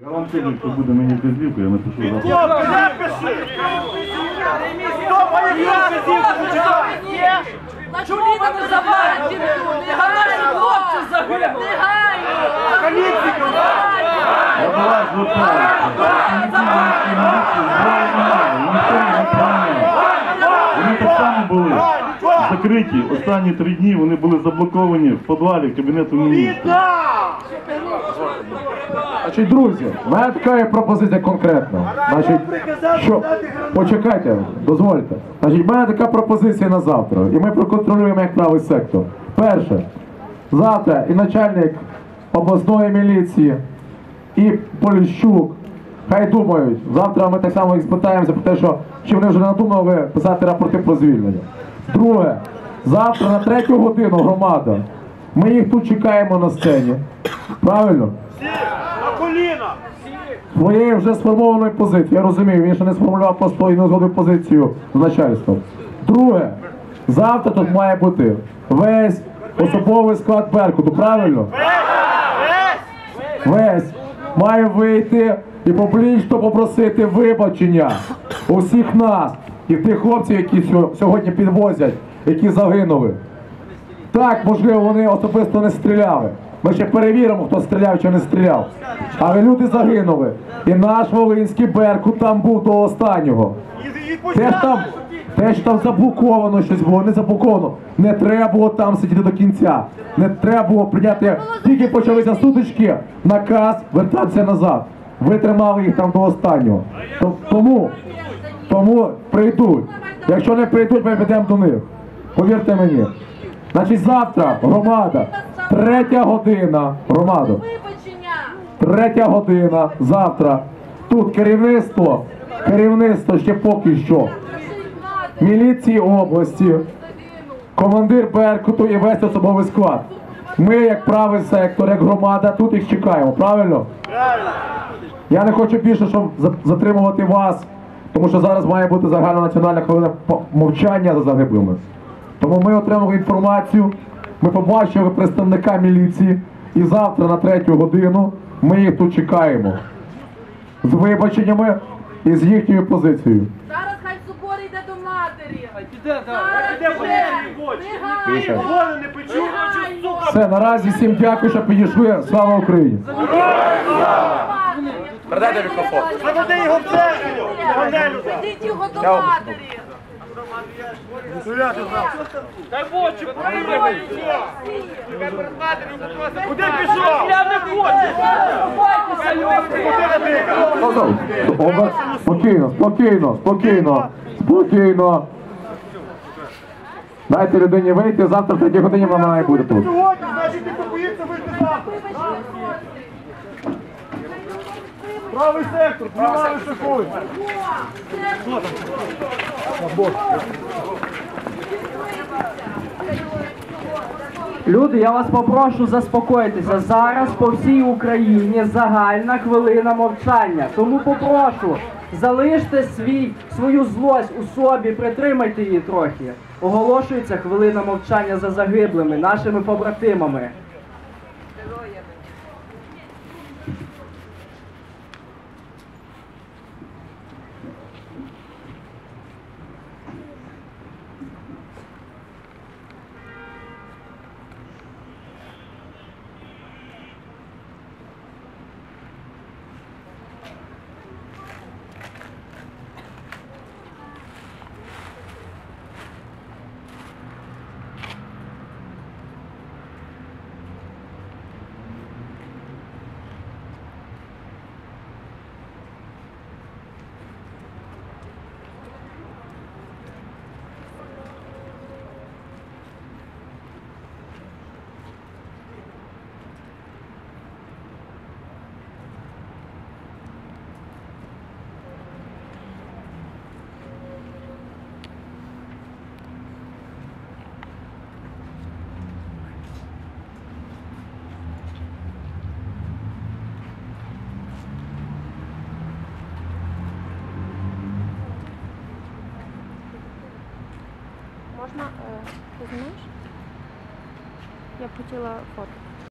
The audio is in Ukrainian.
Я вам кажу, хто буде мені вказівку, я напишу не хлопці загинули. Вони так само були закриті. Останні три дні вони були заблоковані в підвалі Кабінету міністрів. Значить, друзі, в мене така є пропозиція конкретна. Значить, що, почекайте, дозвольте. Значить, в мене така пропозиція на завтра. І ми проконтролюємо як правий сектор. Перше, завтра і начальник обласної міліції, і Поліщук. Хай думають. Завтра ми так само їх спитаємося про те, що чи вони вже надумали писати рапорти про звільнення. Друге, завтра на третю годину громада. Ми їх тут чекаємо на сцені. Правильно? Коліна! своєю вже сформованою позицією. Я розумію, він ще не сформулював просто і не згодив позицію з начальством. Друге, завтра тут має бути весь особовий склад Беркуту, правильно? Весь має вийти і публічно попросити вибачення у всіх нас і тих хлопців, які сьогодні підвозять, які загинули. Так, можливо, вони особисто не стріляли. Ми ще перевіримо, хто стріляв чи не стріляв. Але люди загинули. І наш Волинський Беркут там був до останнього. Те ж там, те, що там заблоковано щось було, не заблоковано. Не треба було там сидіти до кінця. Не треба було прийняти, тільки почалися сутички, наказ вертатися назад. Ви тримали їх там до останнього. Тому, тому прийдуть. Якщо не прийдуть, ми підемо до них. Повірте мені. Значить, завтра громада, третя година, громада, третя година, завтра. Тут керівництво, керівництво ще поки що. Міліції області, командир Беркуту і весь особовий склад. Ми, як правий сектор, як громада, тут їх чекаємо, правильно? Я не хочу більше, щоб затримувати вас, тому що зараз має бути загальнонаціональна хвилина мовчання за загиблими. Тому ми отримали інформацію, ми побачили представника міліції, і завтра на третю годину ми їх тут чекаємо. З вибаченнями і з їхньою позицією. Зараз хай собор йде до матері. Все, наразі всім дякую, що підійшли. Слава Україні! Передайте мікрофон. Заведи його в церкву. Ведіть його до матері. Дай в очі, приймай. Куди пішов? Я не хочу. Спокійно, спокійно, спокійно, спокійно. Дайте людині вийти, завтра в третій годині вона має бути тут. Сьогодні, значить, ти боїться вийти завтра. Правий сектор, правий шикуй. Люди, я вас попрошу заспокоїтися. Зараз по всій Україні загальна хвилина мовчання. Тому попрошу, залиште свій, свою злость у собі, притримайте її трохи. Оголошується хвилина мовчання за загиблими, нашими побратимами. Можна, е, ти знаєш? Я б хотіла фото.